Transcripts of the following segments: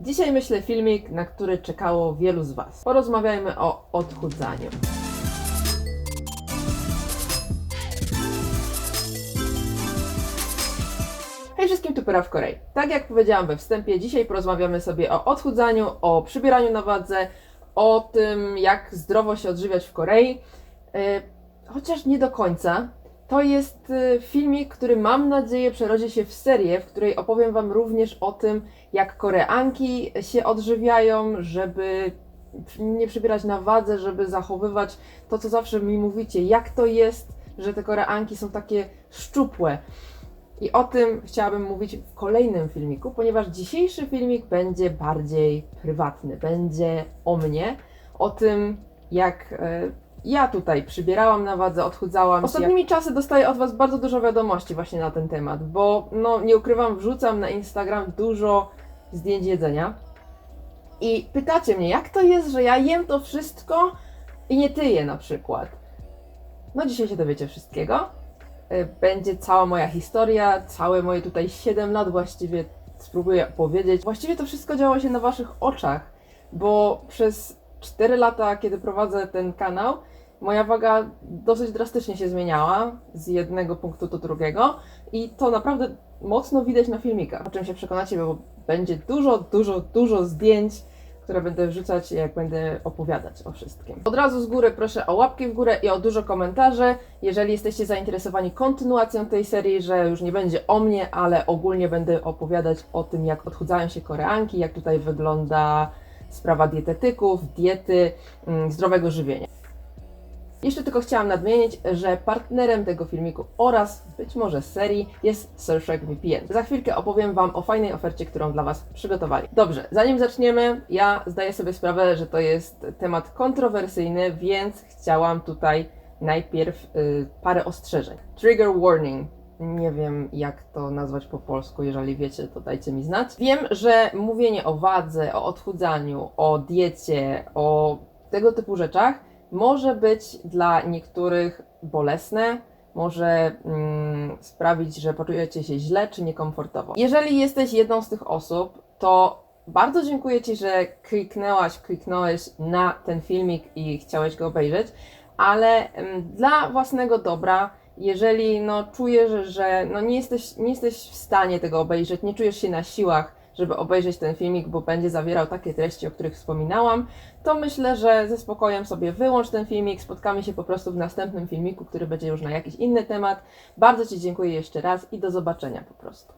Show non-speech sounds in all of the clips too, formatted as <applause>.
Dzisiaj myślę filmik, na który czekało wielu z Was. Porozmawiajmy o odchudzaniu. Hej wszystkim, tu Pyra w Korei. Tak jak powiedziałam we wstępie, dzisiaj porozmawiamy sobie o odchudzaniu, o przybieraniu na wadze, o tym, jak zdrowo się odżywiać w Korei. Yy, Chociaż nie do końca. To jest y, filmik, który mam nadzieję przerodzi się w serię, w której opowiem Wam również o tym, jak Koreanki się odżywiają, żeby nie przybierać na wadze, żeby zachowywać to, co zawsze mi mówicie, jak to jest, że te Koreanki są takie szczupłe. I o tym chciałabym mówić w kolejnym filmiku, ponieważ dzisiejszy filmik będzie bardziej prywatny, będzie o mnie, o tym, jak e, ja tutaj przybierałam na wadze, odchudzałam. Ostatnimi czasy dostaję od Was bardzo dużo wiadomości właśnie na ten temat, bo no nie ukrywam, wrzucam na Instagram dużo zdjęć jedzenia. I pytacie mnie, jak to jest, że ja jem to wszystko i nie tyję na przykład. No dzisiaj się dowiecie wszystkiego. Y, Będzie cała moja historia, całe moje tutaj 7 lat właściwie spróbuję opowiedzieć. Właściwie to wszystko działo się na Waszych oczach, bo przez 4 lata, kiedy prowadzę ten kanał, moja waga dosyć drastycznie się zmieniała z jednego punktu do drugiego i to naprawdę mocno widać na filmikach. O czym się przekonacie, bo będzie dużo, dużo, dużo zdjęć, które będę wrzucać, jak będę opowiadać o wszystkim. Od razu z góry proszę o łapki w górę i o dużo komentarzy. Jeżeli jesteście zainteresowani kontynuacją tej serii, że już nie będzie o mnie, ale ogólnie będę opowiadać o tym, jak odchudzają się Koreanki, jak tutaj wygląda sprawa dietetyków, diety, mm, zdrowego żywienia. Jeszcze tylko chciałam nadmienić, że partnerem tego filmiku oraz być może serii jest Surfshark VPN. Za chwilkę opowiem Wam o fajnej ofercie, którą dla Was przygotowali. Dobrze, zanim zaczniemy, ja zdaję sobie sprawę, że to jest temat kontrowersyjny, więc chciałam tutaj najpierw y, parę ostrzeżeń. Trigger warning. Nie wiem, jak to nazwać po polsku. Jeżeli wiecie, to dajcie mi znać. Wiem, że mówienie o wadze, o odchudzaniu, o diecie, o tego typu rzeczach może być dla niektórych bolesne, może mm, sprawić, że poczujecie się źle czy niekomfortowo. Jeżeli jesteś jedną z tych osób, to bardzo dziękuję Ci, że kliknęłaś, kliknąłeś na ten filmik i chciałeś go obejrzeć, ale mm, dla własnego dobra, jeżeli no, czujesz, że no, nie, jesteś, nie jesteś w stanie tego obejrzeć, nie czujesz się na siłach, żeby obejrzeć ten filmik, bo będzie zawierał takie treści, o których wspominałam, to myślę, że ze spokojem sobie wyłącz ten filmik. Spotkamy się po prostu w następnym filmiku, który będzie już na jakiś inny temat. Bardzo Ci dziękuję jeszcze raz i do zobaczenia po prostu.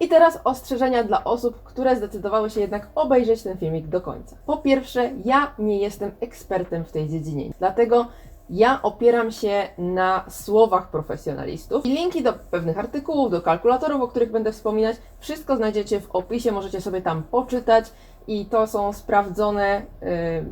I teraz ostrzeżenia dla osób, które zdecydowały się jednak obejrzeć ten filmik do końca. Po pierwsze, ja nie jestem ekspertem w tej dziedzinie, dlatego ja opieram się na słowach profesjonalistów i linki do pewnych artykułów, do kalkulatorów, o których będę wspominać, wszystko znajdziecie w opisie, możecie sobie tam poczytać i to są sprawdzone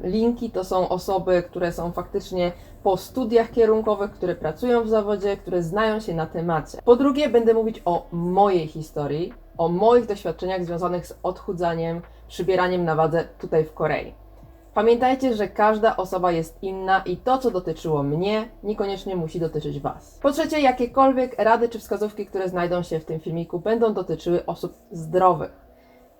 y, linki, to są osoby, które są faktycznie po studiach kierunkowych, które pracują w zawodzie, które znają się na temacie. Po drugie, będę mówić o mojej historii, o moich doświadczeniach związanych z odchudzaniem, przybieraniem na wadze tutaj w Korei. Pamiętajcie, że każda osoba jest inna i to, co dotyczyło mnie, niekoniecznie musi dotyczyć Was. Po trzecie, jakiekolwiek rady czy wskazówki, które znajdą się w tym filmiku, będą dotyczyły osób zdrowych.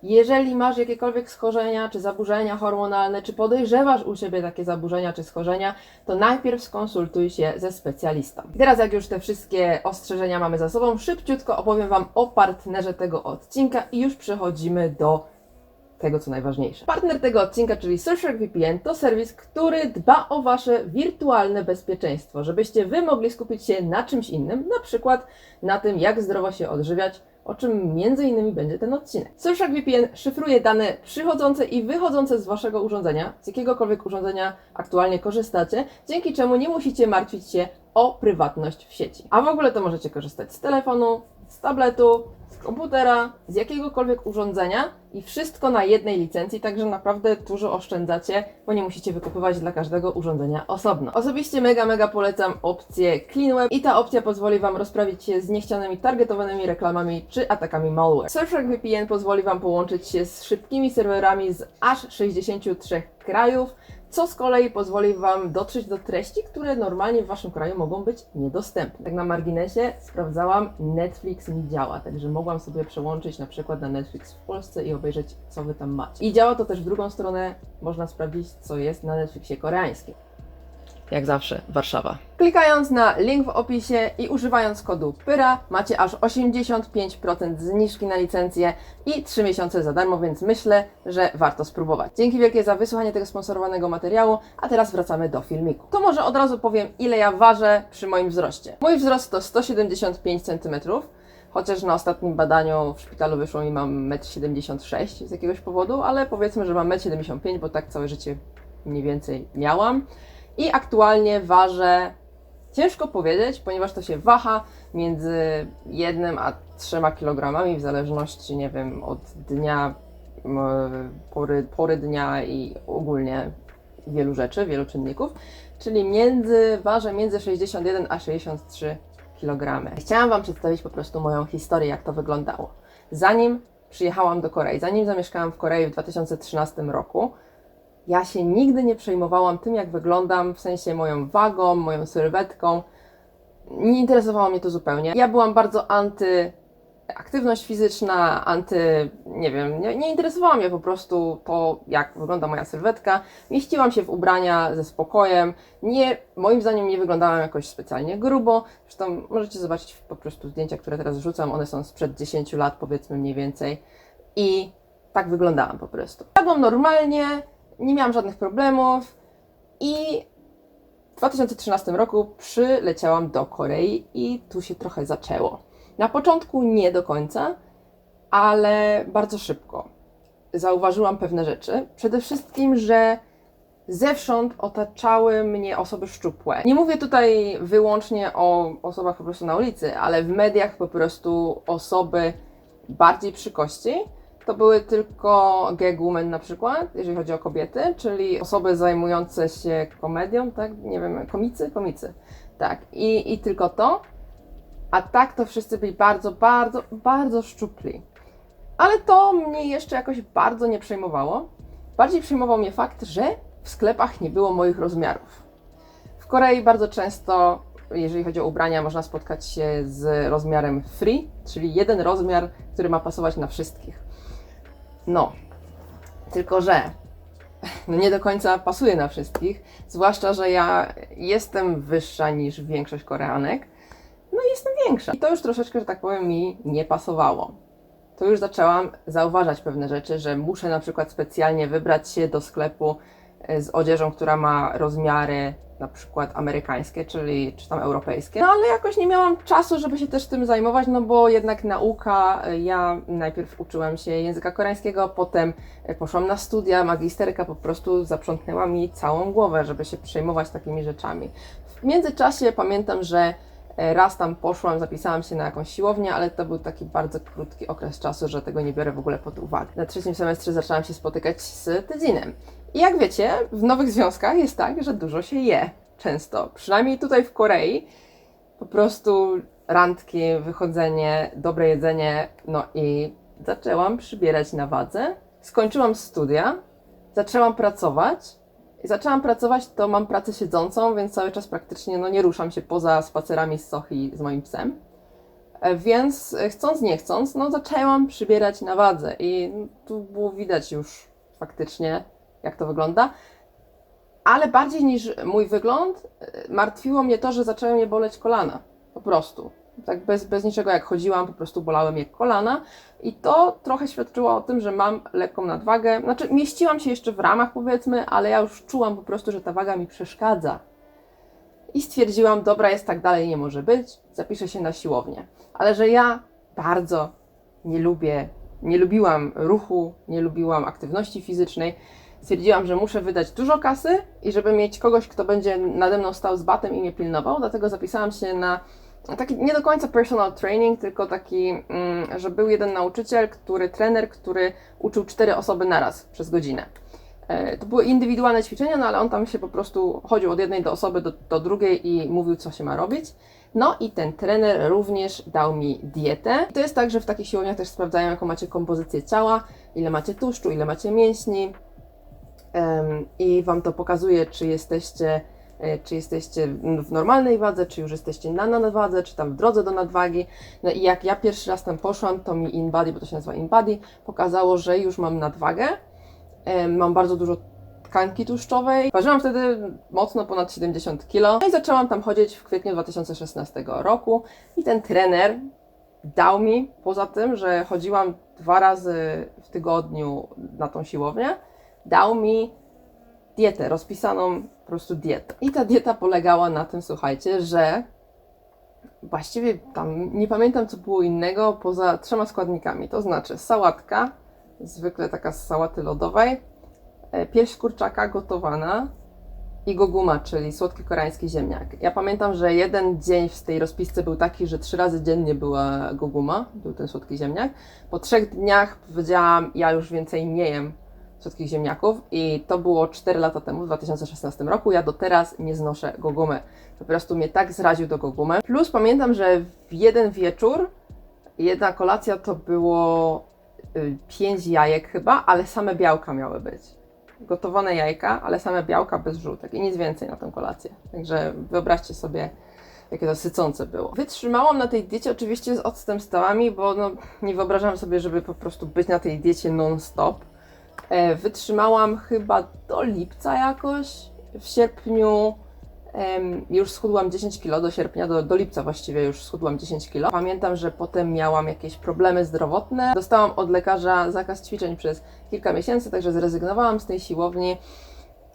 Jeżeli masz jakiekolwiek schorzenia czy zaburzenia hormonalne, czy podejrzewasz u siebie takie zaburzenia czy schorzenia, to najpierw skonsultuj się ze specjalistą. I teraz, jak już te wszystkie ostrzeżenia mamy za sobą, szybciutko opowiem Wam o partnerze tego odcinka i już przechodzimy do tego, co najważniejsze. Partner tego odcinka, czyli Surfshark VPN, to serwis, który dba o Wasze wirtualne bezpieczeństwo, żebyście Wy mogli skupić się na czymś innym, na przykład na tym, jak zdrowo się odżywiać, o czym między innymi będzie ten odcinek. Surfshark VPN szyfruje dane przychodzące i wychodzące z Waszego urządzenia, z jakiegokolwiek urządzenia aktualnie korzystacie, dzięki czemu nie musicie martwić się o prywatność w sieci. A w ogóle to możecie korzystać z telefonu, z tabletu, komputera, z jakiegokolwiek urządzenia i wszystko na jednej licencji, także naprawdę dużo oszczędzacie, bo nie musicie wykupywać dla każdego urządzenia osobno. Osobiście mega, mega polecam opcję CleanWeb i ta opcja pozwoli Wam rozprawić się z niechcianymi targetowanymi reklamami czy atakami malware. Surfshark VPN pozwoli Wam połączyć się z szybkimi serwerami z aż 63 krajów, co z kolei pozwoli Wam dotrzeć do treści, które normalnie w Waszym kraju mogą być niedostępne. Tak na marginesie sprawdzałam, Netflix mi działa, także mogłam sobie przełączyć na przykład na Netflix w Polsce i obejrzeć, co Wy tam macie. I działa to też w drugą stronę, można sprawdzić, co jest na Netflixie koreańskim. Jak zawsze, Warszawa. Klikając na link w opisie i używając kodu PYRA macie aż 85% zniżki na licencję i 3 miesiące za darmo, więc myślę, że warto spróbować. Dzięki wielkie za wysłuchanie tego sponsorowanego materiału, a teraz wracamy do filmiku. To może od razu powiem, ile ja ważę przy moim wzroście. Mój wzrost to 175 cm, chociaż na ostatnim badaniu w szpitalu wyszło mi mam 1,76 m z jakiegoś powodu, ale powiedzmy, że mam 1,75 m, bo tak całe życie mniej więcej miałam. I aktualnie ważę, ciężko powiedzieć, ponieważ to się waha między jednym a trzema kilogramami, w zależności, nie wiem, od dnia, pory, pory dnia i ogólnie wielu rzeczy, wielu czynników. Czyli między, ważę między 61 a 63 kg. Chciałam Wam przedstawić po prostu moją historię, jak to wyglądało. Zanim przyjechałam do Korei, zanim zamieszkałam w Korei w 2013 roku, ja się nigdy nie przejmowałam tym, jak wyglądam, w sensie moją wagą, moją sylwetką. Nie interesowało mnie to zupełnie. Ja byłam bardzo anty aktywność fizyczna, anty, nie wiem, nie, nie mnie po prostu to, jak wygląda moja sylwetka. Mieściłam się w ubrania ze spokojem. Nie, moim zdaniem nie wyglądałam jakoś specjalnie grubo. Zresztą możecie zobaczyć po prostu zdjęcia, które teraz wrzucam. One są sprzed 10 lat, powiedzmy mniej więcej. I tak wyglądałam po prostu. Jadłam normalnie, nie miałam żadnych problemów i w 2013 roku przyleciałam do Korei i tu się trochę zaczęło. Na początku nie do końca, ale bardzo szybko zauważyłam pewne rzeczy. Przede wszystkim, że zewsząd otaczały mnie osoby szczupłe. Nie mówię tutaj wyłącznie o osobach po prostu na ulicy, ale w mediach po prostu osoby bardziej przy kości to były tylko gag women na przykład, jeżeli chodzi o kobiety, czyli osoby zajmujące się komedią, tak? Nie wiem, komicy? Komicy. Tak. I, i tylko to. A tak to wszyscy byli bardzo, bardzo, bardzo szczupli. Ale to mnie jeszcze jakoś bardzo nie przejmowało. Bardziej przejmował mnie fakt, że w sklepach nie było moich rozmiarów. W Korei bardzo często, jeżeli chodzi o ubrania, można spotkać się z rozmiarem free, czyli jeden rozmiar, który ma pasować na wszystkich. No, tylko że <laughs> no nie do końca pasuje na wszystkich, zwłaszcza, że ja jestem wyższa niż większość Koreanek, no i jestem większa. I to już troszeczkę, że tak powiem, mi nie pasowało. To już zaczęłam zauważać pewne rzeczy, że muszę na przykład specjalnie wybrać się do sklepu z odzieżą, która ma rozmiary na przykład amerykańskie, czyli czy tam europejskie. No ale jakoś nie miałam czasu, żeby się też tym zajmować, no bo jednak nauka, ja najpierw uczyłam się języka koreańskiego, potem poszłam na studia, magisterka po prostu zaprzątnęła mi całą głowę, żeby się przejmować takimi rzeczami. W międzyczasie pamiętam, że raz tam poszłam, zapisałam się na jakąś siłownię, ale to był taki bardzo krótki okres czasu, że tego nie biorę w ogóle pod uwagę. Na trzecim semestrze zaczęłam się spotykać z Tydzinem. I jak wiecie, w nowych związkach jest tak, że dużo się je. Często. Przynajmniej tutaj w Korei. Po prostu randki, wychodzenie, dobre jedzenie. No i zaczęłam przybierać na wadze. Skończyłam studia, zaczęłam pracować. Zaczęłam pracować, to mam pracę siedzącą, więc cały czas praktycznie no, nie ruszam się poza spacerami z Sochi z moim psem. E, Więc e, chcąc, nie chcąc, no zaczęłam przybierać na wadze i tu było widać już faktycznie, jak to wygląda. Ale bardziej niż mój wygląd, e, martwiło mnie to, że zaczęły mnie boleć kolana. Po prostu. Tak bez, bez niczego jak chodziłam, po prostu bolały mnie kolana. I to trochę świadczyło o tym, że mam lekką nadwagę. Znaczy, mieściłam się jeszcze w ramach, powiedzmy, ale ja już czułam po prostu, że ta waga mi przeszkadza. I stwierdziłam, dobra, jest tak dalej, nie może być, zapiszę się na siłownię. Ale że ja bardzo nie lubię, nie lubiłam ruchu, nie lubiłam aktywności fizycznej, stwierdziłam, że muszę wydać dużo kasy i żeby mieć kogoś, kto będzie nade mną stał z batem i mnie pilnował, dlatego zapisałam się na taki nie do końca personal training, tylko taki, mm, że był jeden nauczyciel, który, trener, który uczył cztery osoby naraz przez godzinę. E, To były indywidualne ćwiczenia, no ale on tam się po prostu chodził od jednej do osoby do, do drugiej i mówił, co się ma robić. No i ten trener również dał mi dietę. To jest tak, że w takich siłowniach też sprawdzają, jaką macie kompozycję ciała, ile macie tłuszczu, ile macie mięśni, em, i Wam to pokazuje, czy jesteście, czy jesteście w normalnej wadze, czy już jesteście na nadwadze, czy tam w drodze do nadwagi. No i jak ja pierwszy raz tam poszłam, to mi InBody, bo to się nazywa InBody, pokazało, że już mam nadwagę. Em, Mam bardzo dużo tkanki tłuszczowej. Ważyłam wtedy mocno ponad 70 kg. No i zaczęłam tam chodzić w kwietniu 2016 roku i ten trener dał mi, poza tym, że chodziłam dwa razy w tygodniu na tą siłownię, dał mi dietę, rozpisaną prostu dietę. I ta dieta polegała na tym, słuchajcie, że właściwie tam nie pamiętam, co było innego poza trzema składnikami. To znaczy sałatka, zwykle taka z sałaty lodowej, e, pierś kurczaka gotowana i goguma, czyli słodki koreański ziemniak. Ja pamiętam, że jeden dzień w tej rozpisce był taki, że trzy razy dziennie była goguma, był ten słodki ziemniak. Po trzech dniach powiedziałam, ja już więcej nie jem słodkich ziemniaków i to było 4 lata temu, w 2016 roku. Ja do teraz nie znoszę gogumy. Po prostu mnie tak zraził do gogumy. Plus pamiętam, że w jeden wieczór jedna kolacja to było y, pięć jajek chyba, ale same białka miały być. Gotowane jajka, ale same białka bez żółtek i nic więcej na tę kolację. Także wyobraźcie sobie, jakie to sycące było. Wytrzymałam na tej diecie oczywiście z odstępstwami, bo no, nie wyobrażam sobie, żeby po prostu być na tej diecie non-stop. E, wytrzymałam chyba do lipca jakoś. W sierpniu już schudłam 10 kg, do sierpnia, do, do lipca właściwie już schudłam 10 kg. Pamiętam, że potem miałam jakieś problemy zdrowotne. Dostałam od lekarza zakaz ćwiczeń przez kilka miesięcy, także zrezygnowałam z tej siłowni.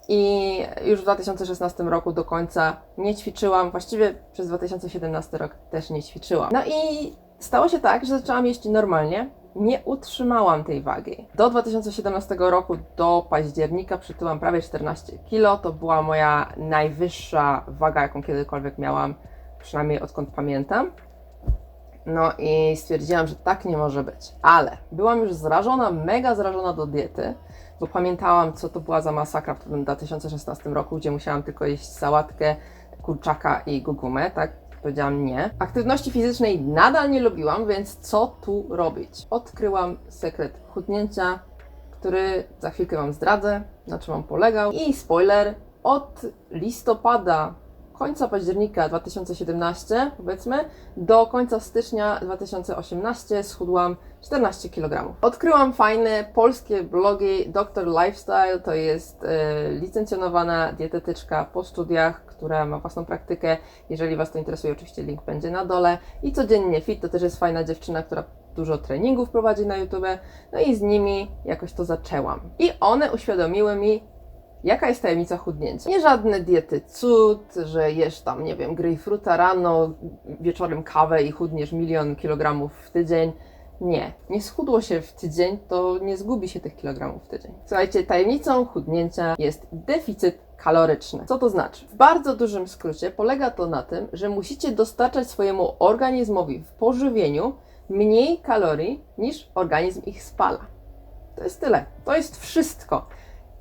I już w 2016 roku do końca nie ćwiczyłam, właściwie przez 2017 rok też nie ćwiczyłam. No i stało się tak, że zaczęłam jeść normalnie, nie utrzymałam tej wagi. Do 2017 roku, do października przytyłam prawie 14 kg. To była moja najwyższa waga, jaką kiedykolwiek miałam, przynajmniej odkąd pamiętam. No i stwierdziłam, że tak nie może być. Ale byłam już zrażona, mega zrażona do diety, bo pamiętałam, co to była za masakra w tym 2016 roku, gdzie musiałam tylko jeść sałatkę, kurczaka i gugumę, tak? Powiedziałam nie. Aktywności fizycznej nadal nie lubiłam, więc co tu robić? Odkryłam sekret chudnięcia, który za chwilkę Wam zdradzę, na czym on polegał. I spoiler, od listopada, końca października 2017, powiedzmy, do końca stycznia 2018 schudłam 14 kg. Odkryłam fajne polskie blogi Dr. Lifestyle, to jest e, licencjonowana dietetyczka po studiach, która ma własną praktykę. Jeżeli Was to interesuje, oczywiście link będzie na dole. I codziennie fit to też jest fajna dziewczyna, która dużo treningów prowadzi na YouTube. No i z nimi jakoś to zaczęłam. I one uświadomiły mi, Jaka jest tajemnica chudnięcia? Nie żadne diety cud, że jesz tam, nie wiem, grejpfruta rano, wieczorem kawę i chudniesz milion kilogramów w tydzień. Nie, nie schudło się w tydzień, to nie zgubi się tych kilogramów w tydzień. Słuchajcie, tajemnicą chudnięcia jest deficyt kaloryczny. Co to znaczy? W bardzo dużym skrócie polega to na tym, że musicie dostarczać swojemu organizmowi w pożywieniu mniej kalorii niż organizm ich spala. To jest tyle. To jest wszystko.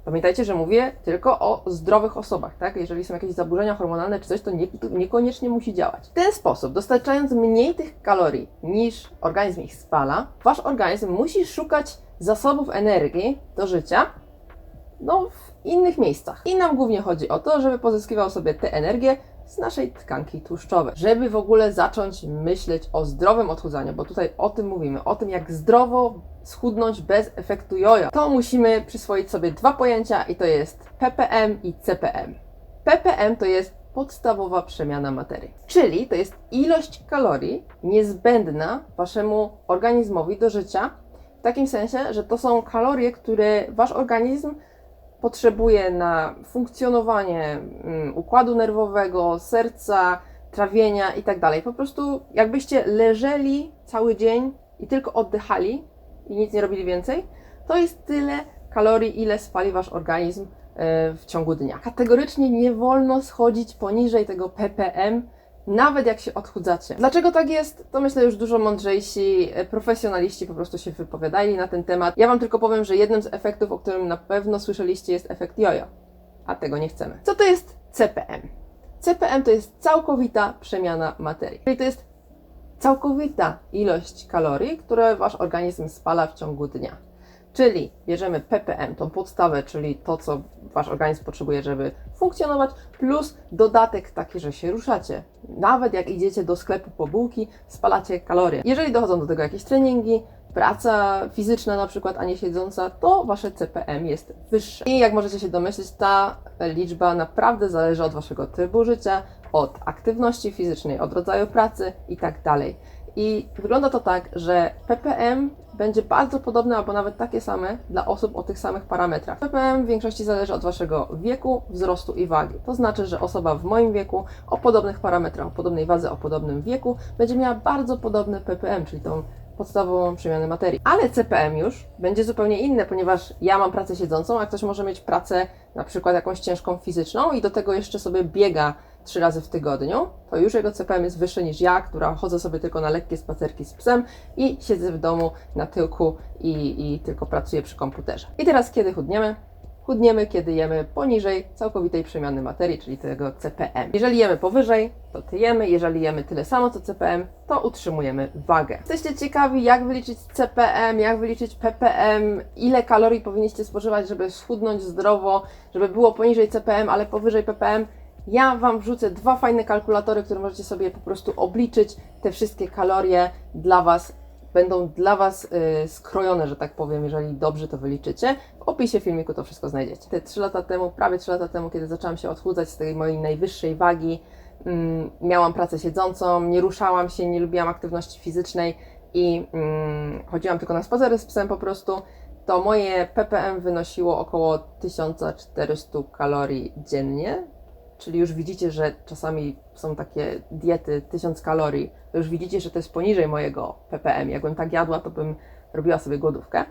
Pamiętajcie, że mówię tylko o zdrowych osobach, tak? Jeżeli są jakieś zaburzenia hormonalne czy coś, to, nie, niekoniecznie musi działać. W ten sposób, dostarczając mniej tych kalorii niż organizm ich spala, wasz organizm musi szukać zasobów energii do życia, no, w innych miejscach. I nam głównie chodzi o to, żeby pozyskiwał sobie tę energię z naszej tkanki tłuszczowej. Żeby w ogóle zacząć myśleć o zdrowym odchudzaniu, bo tutaj o tym mówimy, o tym jak zdrowo schudnąć bez efektu jojo, to musimy przyswoić sobie dwa pojęcia i to jest ppm i cpm. ppm to jest podstawowa przemiana materii, czyli to jest ilość kalorii niezbędna waszemu organizmowi do życia, w takim sensie, że to są kalorie, które wasz organizm potrzebuje na funkcjonowanie mm, układu nerwowego, serca, trawienia i tak. Po prostu jakbyście leżeli cały dzień i tylko oddychali i nic nie robili więcej, to jest tyle kalorii, ile spali wasz organizm e, w ciągu dnia. Kategorycznie nie wolno schodzić poniżej tego ppm, nawet jak się odchudzacie. Dlaczego tak jest? To myślę już dużo mądrzejsi e, profesjonaliści po prostu się wypowiadali na ten temat. Ja Wam tylko powiem, że jednym z efektów, o którym na pewno słyszeliście, jest efekt jojo. A tego nie chcemy. Co to jest CPM? CPM to jest całkowita przemiana materii. Czyli to jest całkowita ilość kalorii, które Wasz organizm spala w ciągu dnia. Czyli bierzemy ppm, tą podstawę, czyli to, co wasz organizm potrzebuje, żeby funkcjonować, plus dodatek taki, że się ruszacie. Nawet jak idziecie do sklepu po bułki, spalacie kalorie. Jeżeli dochodzą do tego jakieś treningi, praca fizyczna na przykład, a nie siedząca, to wasze CPM jest wyższe. I jak możecie się domyślić, ta liczba naprawdę zależy od waszego trybu życia, od aktywności fizycznej, od rodzaju pracy i tak dalej. I wygląda to tak, że ppm będzie bardzo podobne albo nawet takie same dla osób o tych samych parametrach. ppm w większości zależy od waszego wieku, wzrostu i wagi. To znaczy, że osoba w moim wieku o podobnych parametrach, o podobnej wadze, o podobnym wieku będzie miała bardzo podobny ppm, czyli tą podstawową przemianę materii. Ale CPM już będzie zupełnie inne, ponieważ ja mam pracę siedzącą, a ktoś może mieć pracę na przykład jakąś ciężką fizyczną i do tego jeszcze sobie biega trzy razy w tygodniu, to już jego CPM jest wyższy niż ja, która chodzę sobie tylko na lekkie spacerki z psem i siedzę w domu na tyłku i, i tylko pracuję przy komputerze. I teraz kiedy chudniemy? Chudniemy, kiedy jemy poniżej całkowitej przemiany materii, czyli tego CPM. Jeżeli jemy powyżej, to tyjemy, jeżeli jemy tyle samo co CPM, to utrzymujemy wagę. Jesteście ciekawi, jak wyliczyć CPM, jak wyliczyć ppm, ile kalorii powinniście spożywać, żeby schudnąć zdrowo, żeby było poniżej CPM, ale powyżej ppm? Ja Wam wrzucę dwa fajne kalkulatory, które możecie sobie po prostu obliczyć. Te wszystkie kalorie dla Was będą dla Was y, skrojone, że tak powiem, jeżeli dobrze to wyliczycie. W opisie filmiku to wszystko znajdziecie. Te 3 lata temu, prawie 3 lata temu, kiedy zaczęłam się odchudzać z tej mojej najwyższej wagi, mm, miałam pracę siedzącą, nie ruszałam się, nie lubiłam aktywności fizycznej i mm, chodziłam tylko na spacery z psem po prostu, to moje ppm wynosiło około 1400 kalorii dziennie, czyli już widzicie, że czasami są takie diety 1000 kalorii, to już widzicie, że to jest poniżej mojego ppm. Jakbym tak jadła, to bym robiła sobie głodówkę.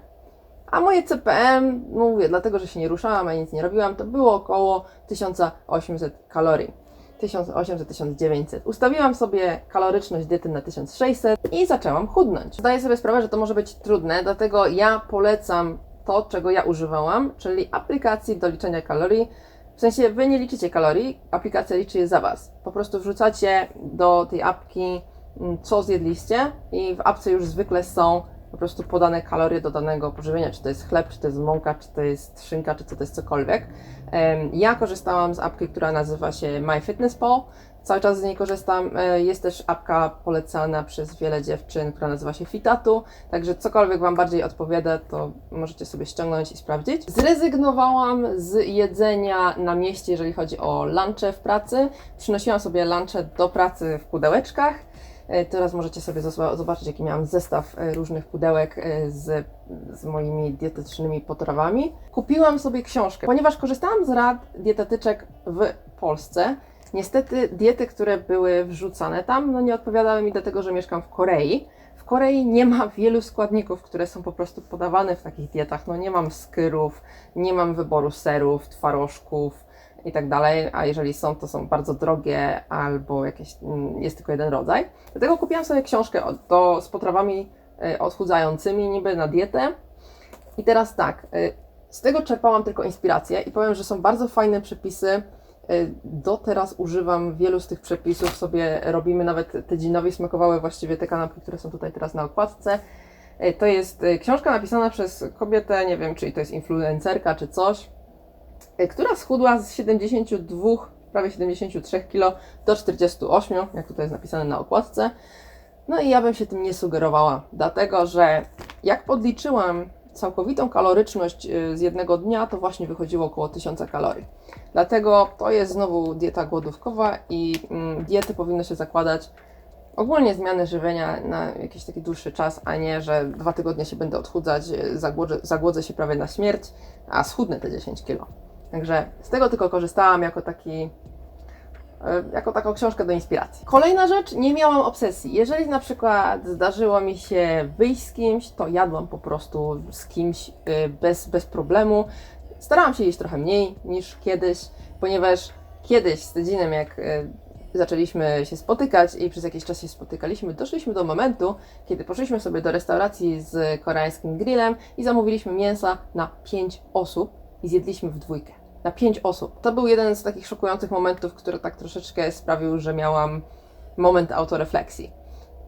A moje CPM, no mówię, dlatego że się nie ruszałam, a nic nie robiłam, to było około 1800 kalorii. 1800-1900. Ustawiłam sobie kaloryczność diety na 1600 i zaczęłam chudnąć. Zdaję sobie sprawę, że to może być trudne, dlatego ja polecam to, czego ja używałam, czyli aplikacji do liczenia kalorii. W sensie wy nie liczycie kalorii, aplikacja liczy je za was. Po prostu wrzucacie do tej apki, mm, co zjedliście, i w apce już zwykle są po prostu podane kalorie do danego pożywienia, czy to jest chleb, czy to jest mąka, czy to jest szynka, czy to jest cokolwiek. Ja korzystałam z apki, która nazywa się MyFitnessPal. Cały czas z niej korzystam. E, Jest też apka polecana przez wiele dziewczyn, która nazywa się Fitatu. Także cokolwiek Wam bardziej odpowiada, to możecie sobie ściągnąć i sprawdzić. Zrezygnowałam z jedzenia na mieście, jeżeli chodzi o lunche w pracy. Przynosiłam sobie lunche do pracy w pudełeczkach. E, Teraz możecie sobie zoba- zobaczyć, jaki miałam zestaw e, różnych pudełek z, z moimi dietetycznymi potrawami. Kupiłam sobie książkę, ponieważ korzystałam z rad dietetyczek w Polsce. Niestety diety, które były wrzucane tam, no nie odpowiadały mi do tego, że mieszkam w Korei. W Korei nie ma wielu składników, które są po prostu podawane w takich dietach. No nie mam skyrów, nie mam wyboru serów, twarożków i tak dalej, a jeżeli są, to są bardzo drogie albo jakieś, mm, jest tylko jeden rodzaj. Dlatego kupiłam sobie książkę do, z potrawami y, odchudzającymi, niby na dietę. I teraz tak, y, z tego czerpałam tylko inspirację i powiem, że są bardzo fajne przepisy. Y, Do teraz używam wielu z tych przepisów, sobie robimy nawet te dzinowi smakowały właściwie te kanapki, które są tutaj teraz na okładce. Y, To jest y, książka napisana przez kobietę, nie wiem, czy to jest influencerka czy coś, która schudła z 72, prawie 73 kg do 48, jak tutaj jest napisane na okładce. No i ja bym się tym nie sugerowała, dlatego że jak podliczyłam całkowitą kaloryczność y, z jednego dnia, to właśnie wychodziło około 1000 kalorii. Dlatego to jest znowu dieta głodówkowa i mm, diety powinno się zakładać ogólnie zmiany żywienia na jakiś taki dłuższy czas, a nie, że dwa tygodnie się będę odchudzać, y, zagłodzę, zagłodzę się prawie na śmierć, a schudnę te 10 kilo. Także z tego tylko korzystałam jako taki jako taką książkę do inspiracji. Kolejna rzecz, nie miałam obsesji. Jeżeli na przykład zdarzyło mi się wyjść z kimś, to jadłam po prostu z kimś y, bez, bez problemu. Starałam się jeść trochę mniej niż kiedyś, ponieważ kiedyś z Tydzinem, jak y, zaczęliśmy się spotykać i przez jakiś czas się spotykaliśmy, doszliśmy do momentu, kiedy poszliśmy sobie do restauracji z koreańskim grillem i zamówiliśmy mięsa na 5 osób i zjedliśmy w dwójkę. Na 5 osób. To był jeden z takich szokujących momentów, który tak troszeczkę sprawił, że miałam moment autorefleksji.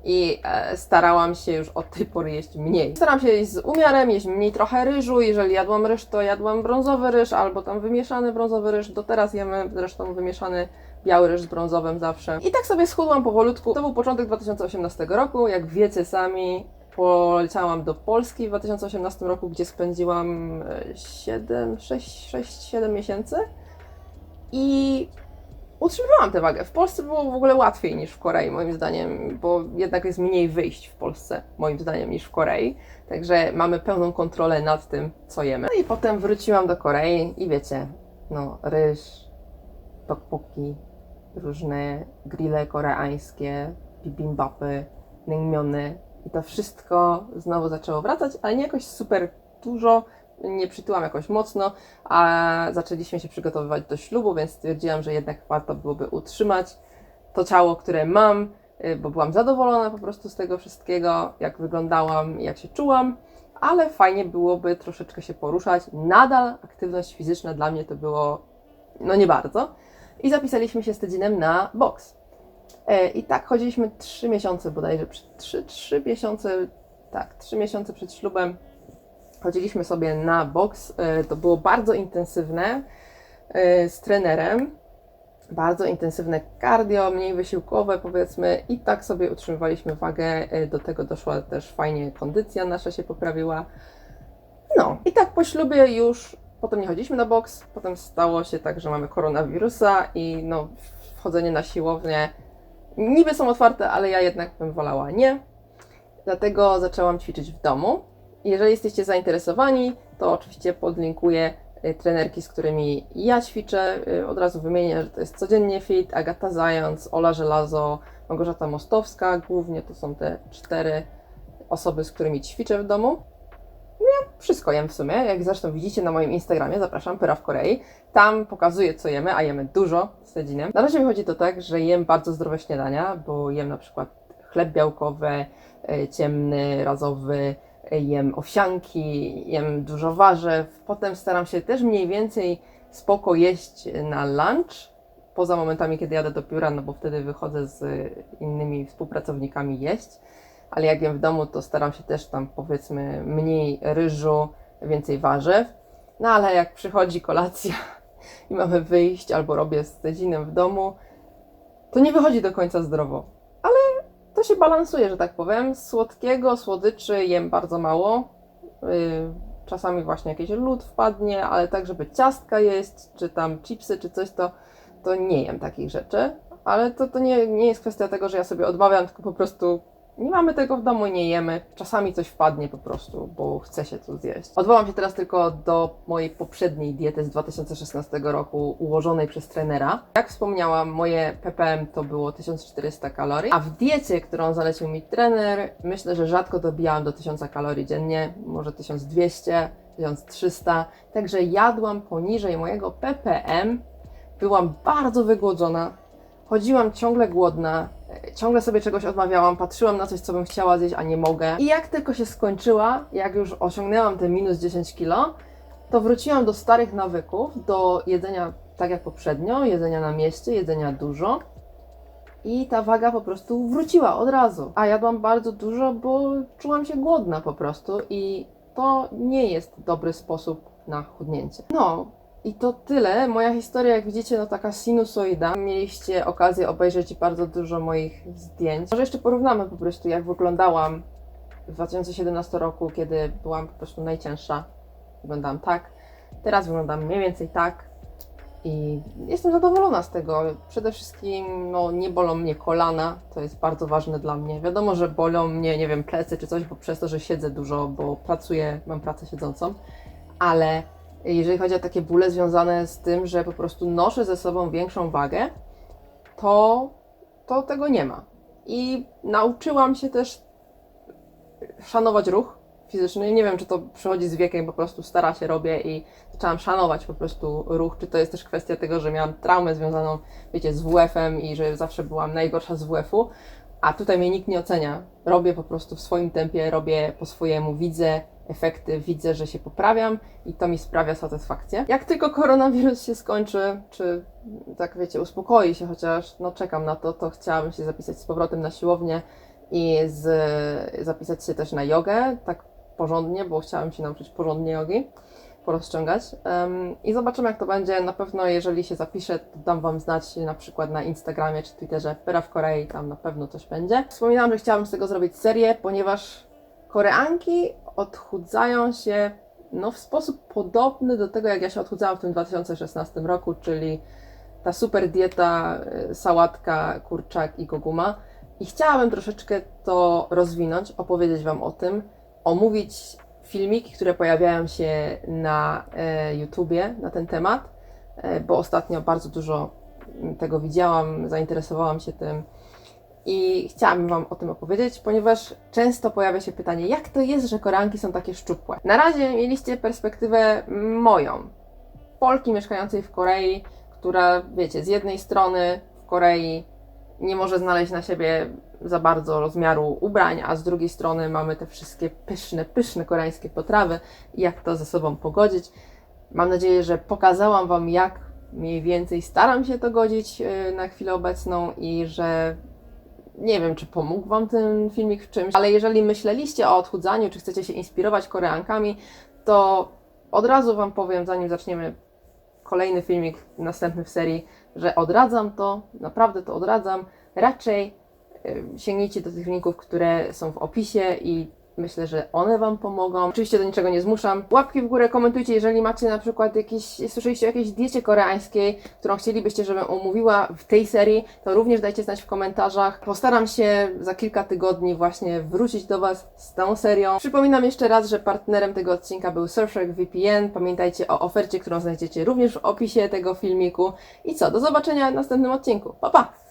i e, starałam się już od tej pory jeść mniej. Staram się jeść z umiarem, jeść mniej trochę ryżu. Jeżeli jadłam ryż, to jadłam brązowy ryż albo tam wymieszany brązowy ryż. Do teraz jemy zresztą wymieszany biały ryż z brązowym zawsze. I tak sobie schudłam powolutku. To był początek 2018 roku. Jak wiecie sami, poleciałam do Polski w 2018 roku, gdzie spędziłam e, 7, 6, 6, 7 miesięcy. I utrzymywałam tę wagę. W Polsce było w ogóle łatwiej niż w Korei, moim zdaniem, bo jednak jest mniej wyjść w Polsce, moim zdaniem, niż w Korei. Także mamy pełną kontrolę nad tym, co jemy. No i potem wróciłam do Korei i wiecie, no, ryż, tteokbokki, różne grille koreańskie, bibimbapy, naengmyeony i to wszystko znowu zaczęło wracać, ale nie jakoś super dużo, nie przytyłam jakoś mocno, a zaczęliśmy się przygotowywać do ślubu, więc stwierdziłam, że jednak warto byłoby utrzymać to ciało, które mam, y, bo byłam zadowolona po prostu z tego wszystkiego, jak wyglądałam jak się czułam, ale fajnie byłoby troszeczkę się poruszać. Nadal aktywność fizyczna dla mnie to było no nie bardzo. I zapisaliśmy się z Tedzinem na boks. E, I tak chodziliśmy 3 miesiące bodajże, 3, 3 miesiące, tak, 3 miesiące przed ślubem chodziliśmy sobie na boks. E, To było bardzo intensywne e, z trenerem. Bardzo intensywne cardio, mniej wysiłkowe powiedzmy i tak sobie utrzymywaliśmy wagę. Do tego doszła też fajnie kondycja nasza się poprawiła. No i tak po ślubie już potem nie chodziliśmy na boks, potem stało się tak, że mamy koronawirusa i no wchodzenie na siłownię niby są otwarte, ale ja jednak bym wolała nie. Dlatego zaczęłam ćwiczyć w domu. Jeżeli jesteście zainteresowani, to oczywiście podlinkuję y, trenerki, z którymi ja ćwiczę. Y, Od razu wymienię, że to jest Codziennie Fit, Agata Zając, Ola Żelazo, Małgorzata Mostowska. Głównie to są te cztery osoby, z którymi ćwiczę w domu. No ja wszystko jem w sumie, jak zresztą widzicie na moim Instagramie, zapraszam, Pyra w Korei. Tam pokazuję, co jemy, a jemy dużo z Tedzinem. Na razie wychodzi to tak, że jem bardzo zdrowe śniadania, bo jem na przykład chleb białkowy, e, ciemny, razowy, e, jem owsianki, jem dużo warzyw. Potem staram się też mniej więcej spoko jeść na lunch, poza momentami, kiedy jadę do biura, no bo wtedy wychodzę z innymi współpracownikami jeść. Ale jak jem w domu, to staram się też tam powiedzmy mniej ryżu, więcej warzyw. No ale jak przychodzi kolacja <laughs> i mamy wyjść, albo robię z Tedzinem w domu, to nie wychodzi do końca zdrowo. Ale to się balansuje, że tak powiem. Słodkiego, słodyczy jem bardzo mało. Yy, czasami właśnie jakiś lód wpadnie, ale tak, żeby ciastka jeść, czy tam chipsy, czy coś, to, to nie jem takich rzeczy. Ale to, to nie, nie jest kwestia tego, że ja sobie odmawiam, tylko po prostu nie mamy tego w domu nie jemy. Czasami coś wpadnie po prostu, bo chce się to zjeść. Odwołam się teraz tylko do mojej poprzedniej diety z 2016 roku, ułożonej przez trenera. Jak wspomniałam, moje ppm to było 1400 kalorii, a w diecie, którą zalecił mi trener, myślę, że rzadko dobijałam do 1000 kalorii dziennie, może 1200, 1300. Także jadłam poniżej mojego ppm. Byłam bardzo wygłodzona, chodziłam ciągle głodna, ciągle sobie czegoś odmawiałam, patrzyłam na coś, co bym chciała zjeść, a nie mogę. I jak tylko się skończyła, jak już osiągnęłam te minus 10 kilo, to wróciłam do starych nawyków, do jedzenia tak jak poprzednio, jedzenia na mieście, jedzenia dużo. I ta waga po prostu wróciła od razu. A jadłam bardzo dużo, bo czułam się głodna po prostu i to nie jest dobry sposób na chudnięcie. No, i to tyle. Moja historia, jak widzicie, no taka sinusoida. Mieliście okazję obejrzeć bardzo dużo moich zdjęć. Może jeszcze porównamy po prostu, jak wyglądałam w 2017 roku, kiedy byłam po prostu najcięższa. Wyglądałam tak. Teraz wyglądam mniej więcej tak. I jestem zadowolona z tego. Przede wszystkim no, nie bolą mnie kolana, to jest bardzo ważne dla mnie. Wiadomo, że bolą mnie, nie wiem, plecy czy coś, bo przez to, że siedzę dużo, bo pracuję, mam pracę siedzącą, ale jeżeli chodzi o takie bóle związane z tym, że po prostu noszę ze sobą większą wagę, to, to tego nie ma. I nauczyłam się też szanować ruch fizyczny. Nie wiem, czy to przychodzi z wiekiem, po prostu stara się robię i zaczęłam szanować po prostu ruch. Czy to jest też kwestia tego, że miałam traumę związaną, wiecie, z WF-em i że zawsze byłam najgorsza z WF-u, a tutaj mnie nikt nie ocenia. Robię po prostu w swoim tempie, robię po swojemu, widzę efekty, widzę, że się poprawiam i to mi sprawia satysfakcję. Jak tylko koronawirus się skończy, czy tak wiecie, uspokoi się chociaż, no czekam na to, to chciałabym się zapisać z powrotem na siłownię i z, zapisać się też na jogę, tak porządnie, bo chciałam się nauczyć porządnie jogi, porozciągać. Em, I zobaczymy, jak to będzie. Na pewno, jeżeli się zapiszę, to dam Wam znać na przykład na Instagramie czy Twitterze Pera w Korei, tam na pewno coś będzie. Wspominałam, że chciałam z tego zrobić serię, ponieważ Koreanki odchudzają się no, w sposób podobny do tego, jak ja się odchudzałam w tym 2016 roku, czyli ta super dieta, y, sałatka, kurczak i goguma. I chciałabym troszeczkę to rozwinąć, opowiedzieć Wam o tym, omówić filmiki, które pojawiają się na e, YouTubie na ten temat, e, bo ostatnio bardzo dużo mm, tego widziałam, zainteresowałam się tym i chciałabym Wam o tym opowiedzieć, ponieważ często pojawia się pytanie, jak to jest, że Koreanki są takie szczupłe? Na razie mieliście perspektywę moją, Polki mieszkającej w Korei, która, wiecie, z jednej strony w Korei nie może znaleźć na siebie za bardzo rozmiaru ubrań, a z drugiej strony mamy te wszystkie pyszne, pyszne koreańskie potrawy jak to ze sobą pogodzić. Mam nadzieję, że pokazałam Wam, jak mniej więcej staram się to godzić yy, na chwilę obecną i że nie wiem, czy pomógł Wam ten filmik w czymś, ale jeżeli myśleliście o odchudzaniu, czy chcecie się inspirować Koreankami, to od razu Wam powiem, zanim zaczniemy kolejny filmik następny w serii, że odradzam to, naprawdę to odradzam. Raczej sięgnijcie do tych linków, które są w opisie i myślę, że one Wam pomogą. Oczywiście do niczego nie zmuszam. Łapki w górę, komentujcie, jeżeli macie na przykład jakieś, słyszeliście o jakiejś diecie koreańskiej, którą chcielibyście, żebym omówiła w tej serii, to również dajcie znać w komentarzach. Postaram się za kilka tygodni właśnie wrócić do Was z tą serią. Przypominam jeszcze raz, że partnerem tego odcinka był Surfshark VPN. Pamiętajcie o ofercie, którą znajdziecie również w opisie tego filmiku. I co, do zobaczenia w następnym odcinku. Pa, pa!